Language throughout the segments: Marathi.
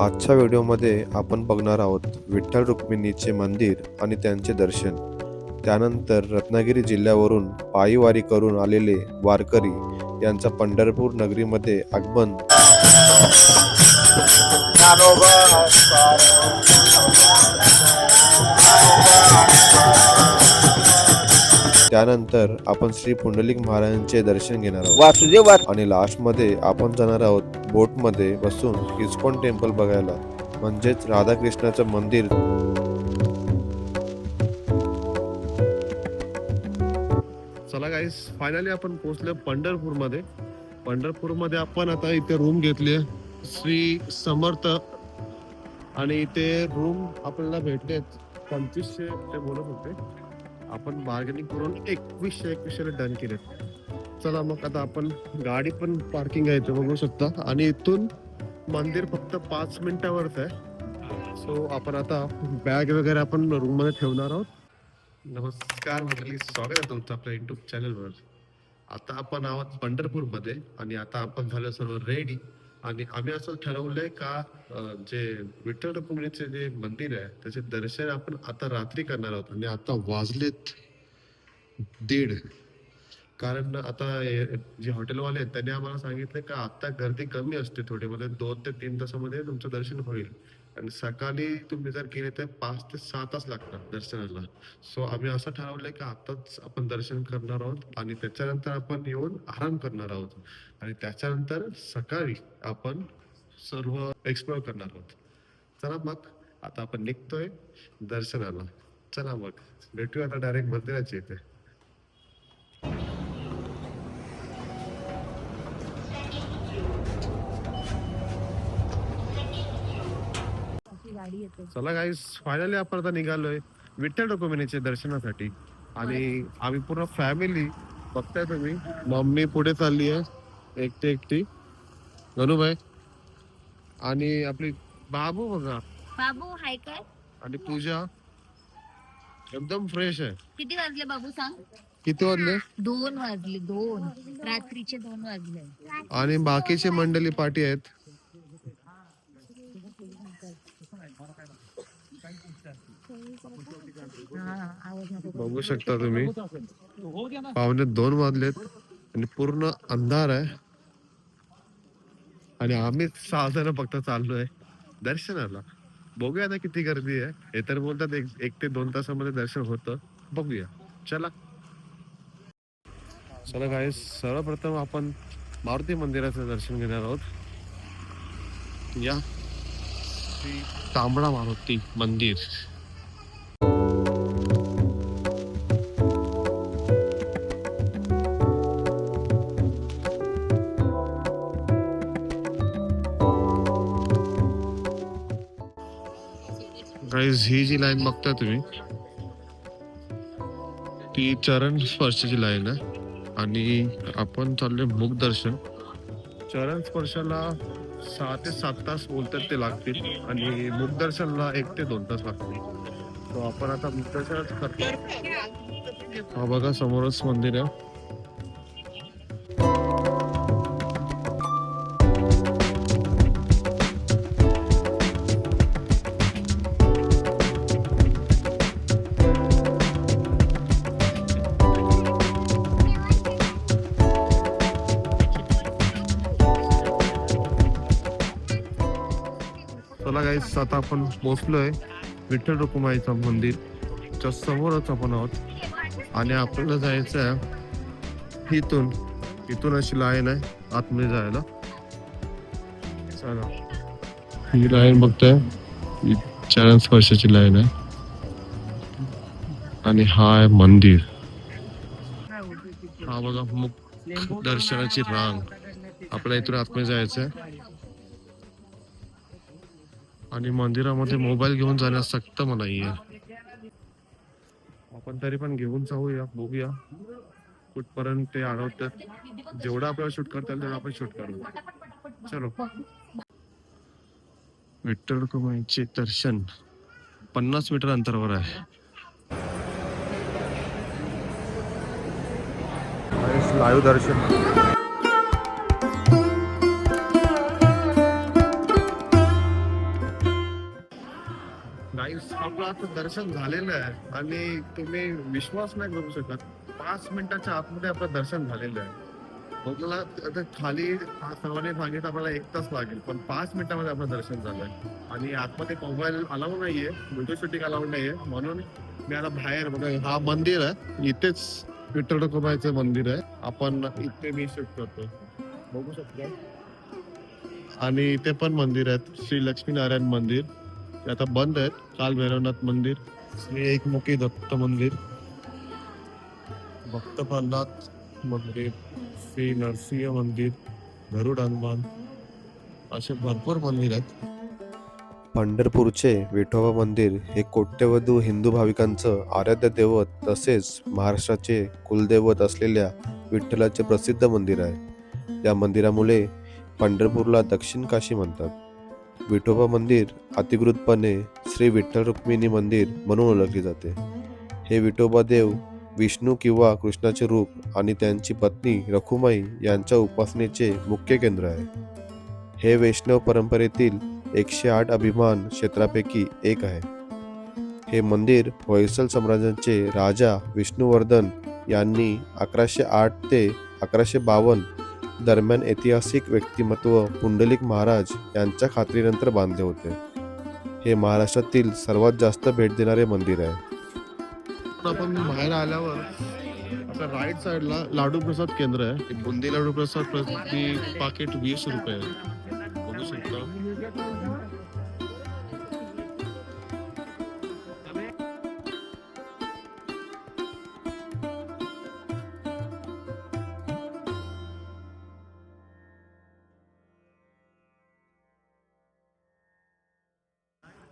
आजच्या व्हिडिओमध्ये आपण बघणार आहोत विठ्ठल रुक्मिणीचे मंदिर आणि त्यांचे दर्शन. त्यानंतर रत्नागिरी जिल्ह्यावरून पायीवारी करून आलेले वारकरी यांचा पंढरपूर नगरीमध्ये आगमन. त्यानंतर आपण श्री पुंडलिक महाराजांचे दर्शन घेणार आहोत. वासुदेव वास आणि लास्टमध्ये आपण जाणार आहोत बोटमध्ये बसून इस्कॉन टेम्पल बघायला. म्हणजेच राधाकृष्णाचं मंदिर. चला गाईस फायनली आपण पोहोचलो पंढरपूरमध्ये. पंढरपूरमध्ये आपण आता इथे रूम घेतली श्री समर्थ आणि इथे रूम आपल्याला भेटलेत. पंचवीसशे ते बोलत होते. आपण बार्गेनिंग करून एकवीसशे एकवीसशे डन केले चला मग आता आपण गाडी पण पार्किंग आहे इथे बघू शकता. आणि इथून मंदिर फक्त पाच मिनिटावरच आहे. सो आपण आता बॅग वगैरे आपण रूममध्ये ठेवणार आहोत. नमस्कार मंडळी स्वागत आहे तुमचं आपल्या युट्यूब चॅनलवर आता आपण आहोत पंढरपूरमध्ये आणि आता आपण झालं सर्व रेडी आणि आम्ही असं ठरवलंय का जे विठ्ठल रुक्मिणीचे जे मंदिर आहे त्याचे दर्शन आपण आता रात्री करणार आहोत. आणि आता वाजलेत दीड. कारण आता जे हॉटेलवाले आहेत त्यांनी आम्हाला सांगितलं का आता गर्दी कमी असते थोडी म्हणजे दोन ते तीन तासामध्ये तुमचं दर्शन होईल. आणि सकाळी तुम्ही जर गेले तर पाच ते सहा तास लागतात दर्शनाला. सो आम्ही असं ठरवलंय की आताच आपण दर्शन करणार आहोत आणि त्याच्यानंतर आपण येऊन आराम करणार आहोत. आणि त्याच्यानंतर सकाळी आपण सर्व एक्सप्लोर करणार आहोत. चला मग आता आपण निघतोय दर्शनाला. चला मग भेटूया आता डायरेक्ट मंदिराच्या इथे. गाडी येते. चला गाईस फायनली आपण आता निघालोय विठ्ठल रुक्मिणीचे दर्शनासाठी. आणि आम्ही पूर्ण फॅमिली बघताय तुम्ही. मम्मी पुढे चालली आहे एकटी एकटी. गणूबाई. आणि आपली बाबू बघा. बाबू हाय काय? आणि पूजा. एकदम फ्रेश आहे. किती वाजले बाबू सांग? किती वाजले? दोन वाजले दोन. रात्रीचे दोन वाजले. आणि बाकीचे मंडळी पाठी आहेत हा आवाज नको बघू शकता तुम्ही. पावणे दोन वाजलेत आणि पूर्ण अंधार आहे. आणि आम्ही सहा जण फक्त चाललोय दर्शनाला. बघूया आता किती गर्दी आहे. हे तर बोलतात एक, एक ते दोन तासामध्ये दर्शन होतं. बघूया. चला. चला काय सर्वप्रथम आपण मारुती मंदिराचं दर्शन घेणार आहोत. या. तांबडा मारुती मंदिर. गाईज ही जी लाईन बघता तुम्ही ती चरण स्पर्शाची लाईन आहे. आणि आपण चाललोय मुख दर्शन. चरण स्पर्शाला सहा ते सात तास बोलतात ते लागतील आणि मुख दर्शनला एक ते दोन तास लागतील. तो आपण आता मुख दर्शनच करतो हा बघा समोरच मंदिर आहे. गाईस आता आपण पोहोचलोय विठ्ठल रुकुमाईचं मंदिर. समोरच आपण आहोत. आणि आपल्याला जायचं आहे इथून. इथून अशी लाईन आहे आतमध्ये जायला. चला. ही लाईन बघताय. चार चरण स्पर्शाची लाईन आहे. आणि हा आहे मंदिर. हा बघा मुख दर्शनाची रांग. आपल्या इथून आतमध्ये जायचं आहे. आणि मंदिरामध्ये मोबाईल घेऊन जाण्यास सक्त मनाई आहे. आपण तरी पण घेऊन जाऊया बघूया. कुठपर्यंत ते अडवतात. जेवढं आपल्याला शूट करता येईल तेवढं आपण शूट करू चलो. विठ्ठल रुक्माईचे दर्शन पन्नास मीटर अंतरावर आहे. लाईव्ह दर्शन. गाईस आता दर्शन झालेलं आहे आणि तुम्ही विश्वास नाही करू शकत. पाच मिनिटाच्या आतमध्ये आपलं दर्शन झालेलं आहे. आपल्याला आता खाली सर्वांनी सांगितलं आपल्याला एक तास लागेल पण पाच मिनिटामध्ये आपलं दर्शन झालंय. आणि आतमध्ये मोबाईल अलाउड नाहीये व्हिडिओ शूटिंग अलाउड नाहीये. म्हणून मी आता बाहेर बघा हा मंदिर आहे. इथेच विठ्ठल मंदिर आहे. आपण इथे मी शूट करतो. बघू शकतो. आणि इथे पण मंदिर आहेत. श्री लक्ष्मीनारायण मंदिर. ते आता बंद आहेत. काल भैरवनाथ मंदिर श्री एकमुखी दत्त मंदिर भक्त प्रल्हाद मंदिर श्री नरसिंह मंदिर गरुड हनुमान असे भरपूर मंदिर आहेत. पंढरपूरचे विठोबा मंदिर हे कोट्यवधू हिंदू भाविकांचं आराध्य दैवत तसेच महाराष्ट्राचे कुलदैवत असलेल्या विठ्ठलाचे प्रसिद्ध मंदिर आहे. या मंदिरामुळे पंढरपूरला दक्षिण काशी म्हणतात. विठोबा मंदिर अधिकृतपणे श्री विठ्ठल रुक्मिणी मंदिर म्हणून ओळखले जाते. हे विठोबा देव विष्णू किंवा कृष्णाचे रूप आणि त्यांची पत्नी रखुमाई यांच्या उपासनेचे मुख्य केंद्र आहे. हे वैष्णव परंपरेतील एकशे आठ अभिमान क्षेत्रापैकी एक आहे. हे मंदिर होयसल साम्राज्याचे राजा विष्णुवर्धन यांनी अकराशे आठ ते अकराशे बावन्न दरम्यान ऐतिहासिक व्यक्तिमत्व पुंडलिक महाराज यांच्या खात्रीनंतर बांधले होते. हे महाराष्ट्रातील सर्वात जास्त भेट देणारे मंदिर आहे. आपण बाहेर आल्यावर आपल्या राईट साइडला लाडू प्रसाद केंद्र आहे. बुंदी लाडू प्रसाद प्रति पाकिट वीस रुपये बघू शकता.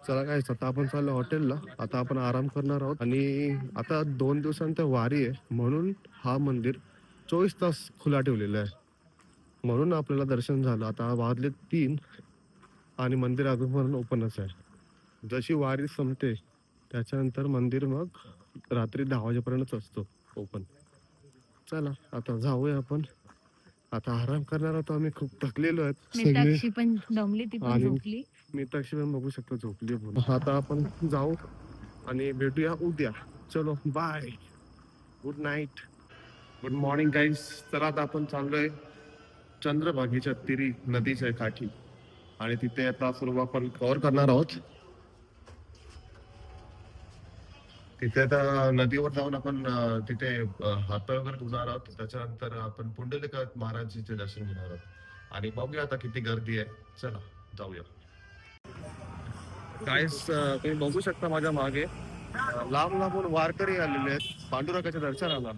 चला काय आता आपण चाललो हॉटेलला. आता आपण आराम करणार आहोत. आणि आता दोन दिवसांत वारी आहे. म्हणून हा मंदिर चोवीस तास खुला ठेवलेला आहे. म्हणून आपल्याला दर्शन झालं. आता वाजले तीन आणि मंदिर अजूनपर्यंत ओपनच आहे. जशी वारी संपते त्याच्यानंतर मंदिर मग रात्री दहा वाजेपर्यंतच असतो ओपन. चला आता जाऊया आपण. आता आराम करणार आहोत आम्ही. खूप थकलेलो आहेत. पण आणि- मी तशी पण बघू शकतो झोपली म्हणून. आता आपण जाऊ आणि भेटूया उद्या. चलो bye good night good morning guys तर आता आपण चाललोय चंद्रभागेच्या तिरी नदीच्या काठी. आणि तिथे आता सर्व आपण कव्हर करणार आहोत. तिथे आता नदीवर जाऊन आपण तिथे हातपाय वगैरे धुणार आहोत. त्याच्यानंतर आपण पुंडलिक महाराजांचे दर्शन घेणार आहोत. आणि बघूया आता किती गर्दी आहे. चला जाऊया. काहीच तुम्ही बघू शकता माझ्या मागे. लांब लांबून वारकरी आलेले आहेत. पांडुरंगाच्या दर्शनाला.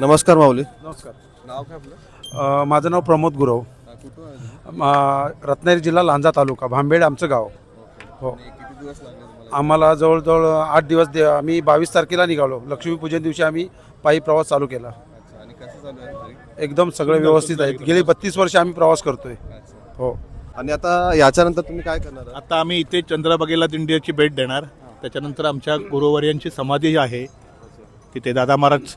नमस्कार माऊली. नमस्कार. नाव काय आपलं? माझं नाव प्रमोद गुरव. रत्नागिरी जिल्हा लांजा तालुका भांबेड आमचं गाव. हो. किती दिवस लागले? आम्हाला जवळजवळ आठ दिवस दे आम्ही बावीस तारखेला निघालो. लक्ष्मीपूजन दिवशी आम्ही पायी प्रवास चालू केला. अच्छा आणि कसं चालू आहे घरी? एकदम सगळं व्यवस्थित आहे. गेली बत्तीस वर्ष आम्ही प्रवास करतोय. हो. आणि आता याच्यानंतर तुम्ही काय करणार? आहात? आता आम्ही इथे चंद्रबागेला दिंडीची भेट देणार. त्याच्यानंतर आमच्या गुरुवर्यांची समाधी आहे. तिथे दादा महाराज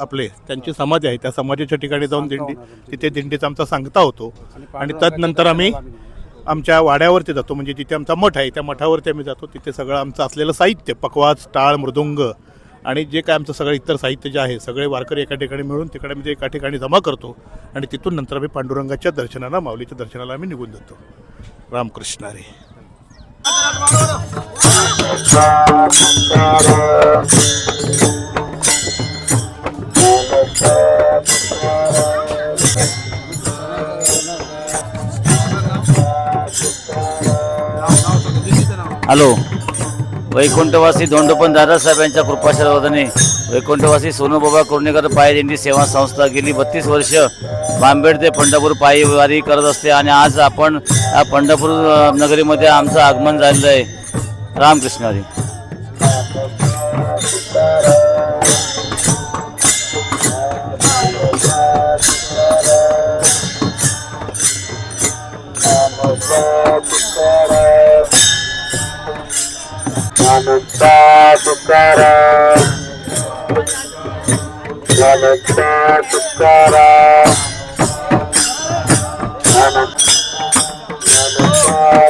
आपले त्यांची समाधी आहे. त्या समाधीच्या ठिकाणी जाऊन दिंडी तिथे दिंडीचा आमचा सांगता होतो. आणि तदनंतर आम्ही आमच्या वाड्यावरती जातो म्हणजे जिथे आमचा मठ आहे त्या मठावरती आम्ही जातो. तिथे सगळं आमचं असलेलं साहित्य पकवाज टाळ मृदुंग आणि जे काय आमचं सगळं इतर साहित्य जे आहे सगळे वारकरी एका ठिकाणी मिळून तिकडे आम्ही ते एका ठिकाणी जमा करतो आणि तिथून नंतर आम्ही पांडुरंगाच्या दर्शनाला माऊलीच्या दर्शनाला आम्ही निघून जातो. रामकृष्ण हॅलो. वैकुंठवासी धोंडोपन दादासाहेब यांच्या कृपाशीर्वादाने वैकुंठवासी सोनूबाबा कुर्णेकर पायदिंडी सेवा संस्था गेली बत्तीस वर्ष बांबेड ते पंढरपूर पायी वारी करत असते आणि आज आपण पंढरपूर नगरीमध्ये आमचं आगमन झालेलं आहे. रामकृष्णारी बाप्पा Tukaram बालप्पा Tukaram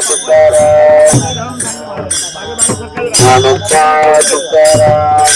Tukaram Tukaram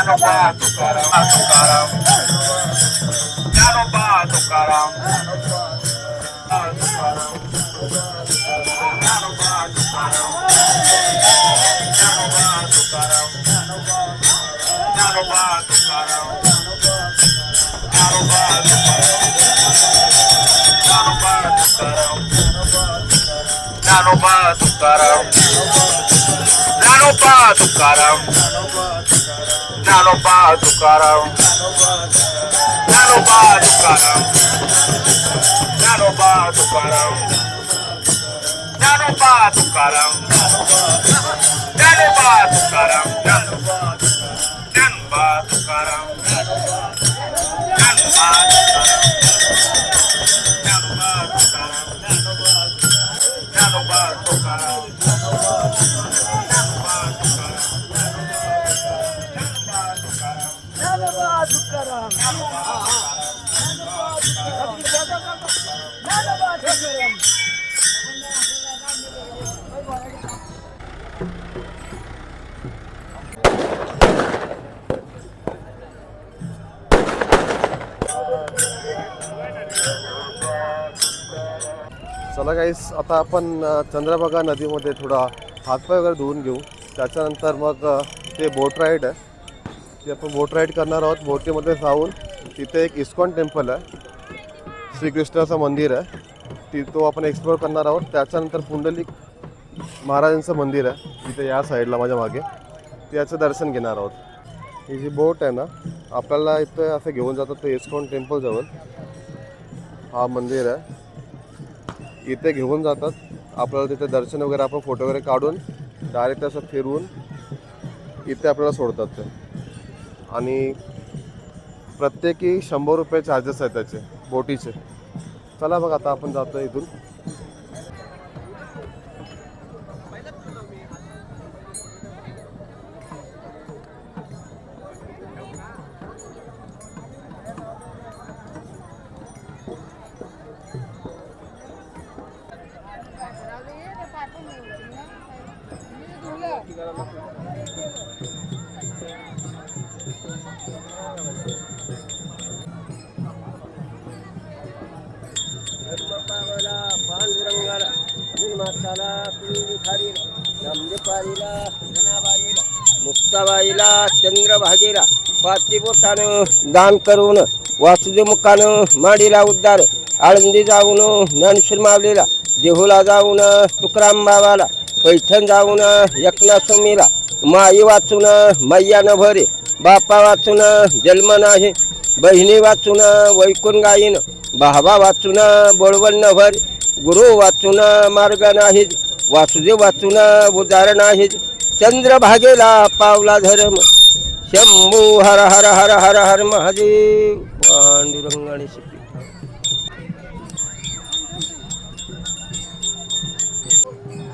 Dnyanoba Tukaram Dnyanoba Tukaram Dnyanoba Tukaram Dnyanoba Tukaram Dnyanoba Tukaram Dnyanoba Tukaram Dnyanoba Tukaram Dnyanoba Dnyanoba Tukaram na lombar do carão, na lombar do carão, na lombar do carão, na lombar do carão, na lombar do carão, na lombar do carão, na lombar carão. Nano bar, carão. चला काहीच आता आपण चंद्रभागा नदीमध्ये थोडा हातपाय वगैरे धुवून घेऊ. त्याच्यानंतर मग ते बोट राईड आहे. ते आपण बोट राईड करणार आहोत. बोटीमध्ये जाऊन तिथे एक इस्कॉन टेम्पल आहे. श्रीकृष्णाचं मंदिर आहे. ती तो आपण एक्सप्लोअर करणार आहोत. त्याच्यानंतर पुंडलिक महाराजांचं मंदिर आहे. तिथे या साईडला माझ्या मागे. त्याचं दर्शन घेणार आहोत. ही जी बोट आहे ना आपल्याला इथं असं घेऊन जातात ते इस्कॉन टेम्पलजवळ हा मंदिर आहे. इथे घेऊन जातात. आपल्याला तिथे दर्शन वगैरे आपण फोटो वगैरे काढून डायरेक्ट असं फिरवून इथे आपल्याला सोडतात ते. आणि प्रत्येकी शंभर रुपये चार्जेस आहेत त्याचे बोटीचे. चला बघ आता आपण जातो इथून. मुक्ताबाईला चंद्रभागेला पातिपोटानं दान करून वासुदेवमुखानं माडीला उद्धार आळंदी जाऊन ज्ञानेश्वर मावलेला देहुला जाऊन तुकाराम बाबाला पैठण जाऊन एकनाथ स्वामीला माई वाचून मैयानं भरे बापा वाचून जन्म नाही बहिणी वाचून वैकुण गायीन भावा वाचून बोळवण भरे गुरु वाचून मार्ग नाही वासुदेव वाचून उदार नाही चंद्रभागेला पावला धर्म शंभू हर हर हर हर हर महादेव. पांडुरंग आणि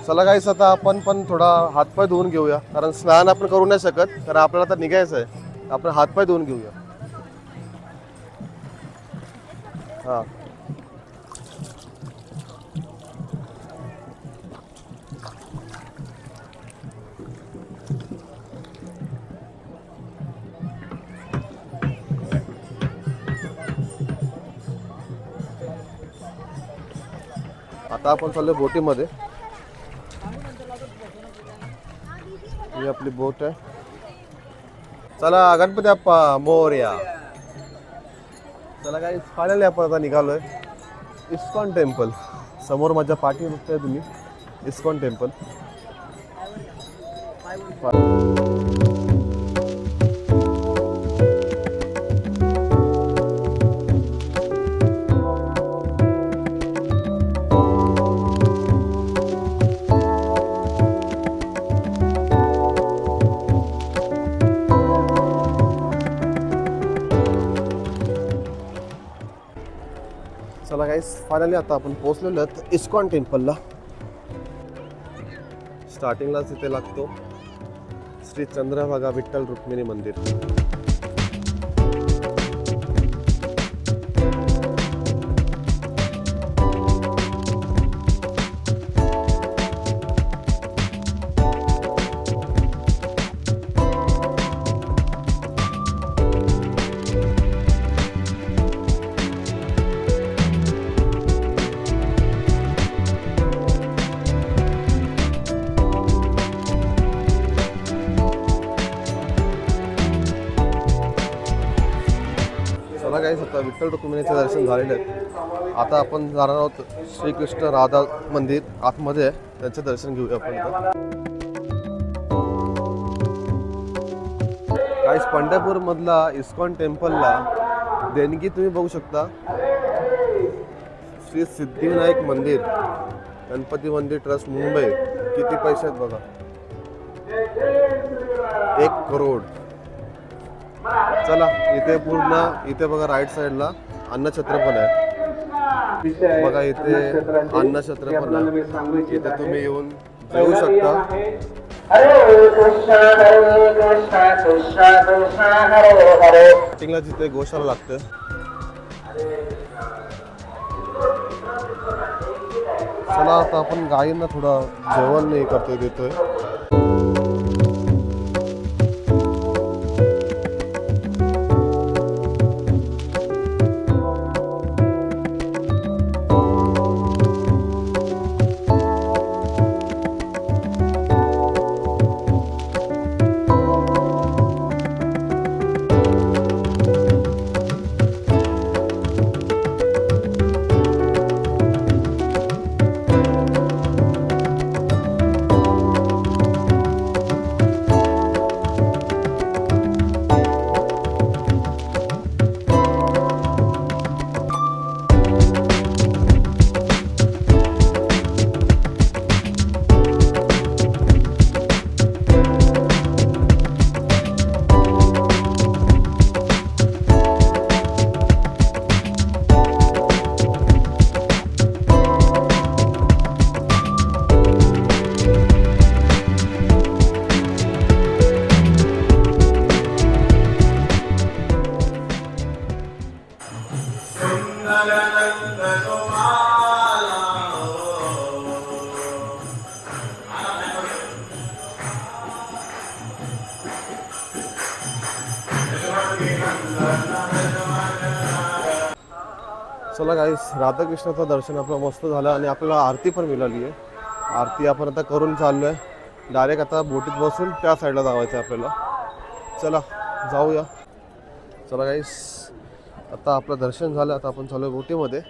चला गाईस आता आपण पण थोडा हातपाय धुवून घेऊया. कारण स्नान आपण करू नाही शकत कारण आपल्याला आता निघायचं आहे आपण हातपाय धुवून घेऊया. हां. आता आपण चाललो बोटीमध्ये. ही आपली बोट आहे. चला गणपती आप्पा मोर्या. चला काही फायनली आपण आता निघालोय. ISKCON temple. समोर माझ्या पाठी बघताय तुम्ही. ISKCON temple. गाईस फायनली आता आपण पोहोचलेलो आहोत इस्कॉन टेम्पलला. स्टार्टिंगलाच इथे लागतो. श्री चंद्रभागा विठ्ठल रुक्मिणी मंदिर. विठ्ठल रुक्मिणीचं दर्शन झालेलं आहे आता आपण जाणार आहोत श्रीकृष्ण राधा मंदिर आतमध्ये. त्यांचं दर्शन घेऊया आपण आता. गाईस पंढरपूर मधला इस्कॉन टेम्पलला देणगी तुम्ही बघू शकता. श्री सिद्धिविनायक मंदिर गणपती मंदिर ट्रस्ट मुंबई. किती पैसे आहेत बघा? एक करोड. चला इथे पूर्ण इथे बघा राईट साईडला अन्नछत्र पण आहे. बघा इथे अन्नछत्र पण आहे. इथे तुम्ही येऊन जेवू शकता. स्टार्टिंगला जिथे गोशाला लागतं. चला आता आपण गायींना थोडं जेवण नाही करतोय देतोय. राधाकृष्णाचं दर्शन आपलं मस्त झालं आणि आपल्याला आरती पण मिळाली आहे. आरती आपण आता करून चाललोय. डायरेक्ट आता बोटीत बसून त्या साईडला जावायचं आहे आपल्याला. चला जाऊया. चला गाईस आता आपलं दर्शन झालं आता आपण चालू आहे बोटीमध्ये.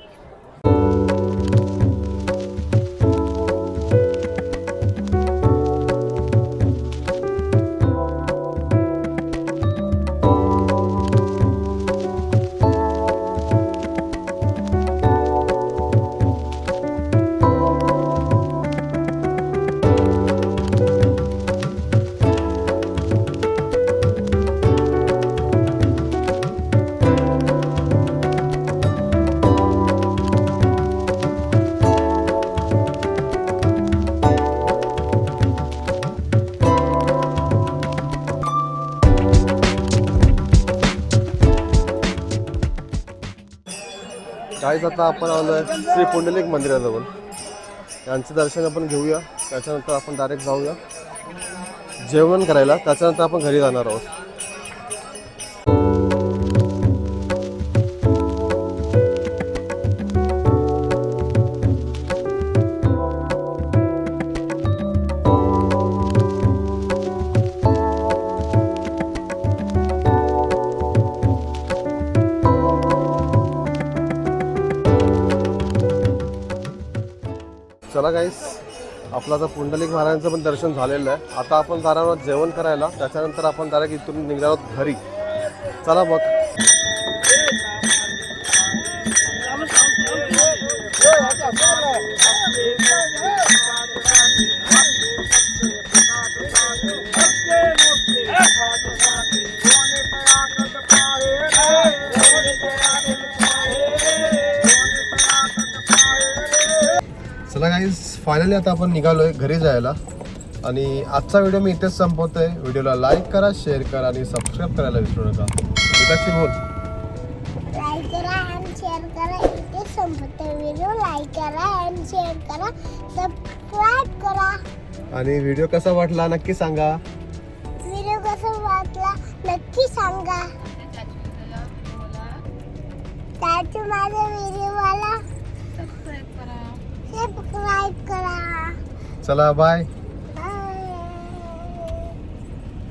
आज आता आपण आलो आहे श्री पुंडलिक मंदिराजवळ यांचं दर्शन आपण घेऊया. त्याच्यानंतर आपण डायरेक्ट जाऊया. जेवण करायला. त्याच्यानंतर आपण घरी जाणार आहोत. आता पुंडलिक महाराजांचं पण दर्शन झालेलं आहे. आता आपण जाणार आहोत जेवण करायला त्याच्यानंतर आपण डायरेक्ट इथून निघणार आहोत घरी. चला मग. फायनली आता आपण निघालोय घरी जायला. आणि आजचा व्हिडिओ मी इथेच संपवतोय. व्हिडिओला लाईक करा शेअर करा आणि सबस्क्राईब करायला विसरू नका. मिताक्षी बोल. लाईक करा आणि शेअर करा. इथे संपतो व्हिडिओ लाईक करा आणि शेअर करा. सबस्क्राईब करा. आणि व्हिडिओ कसा वाटला नक्की सांगा. करा. चला बाय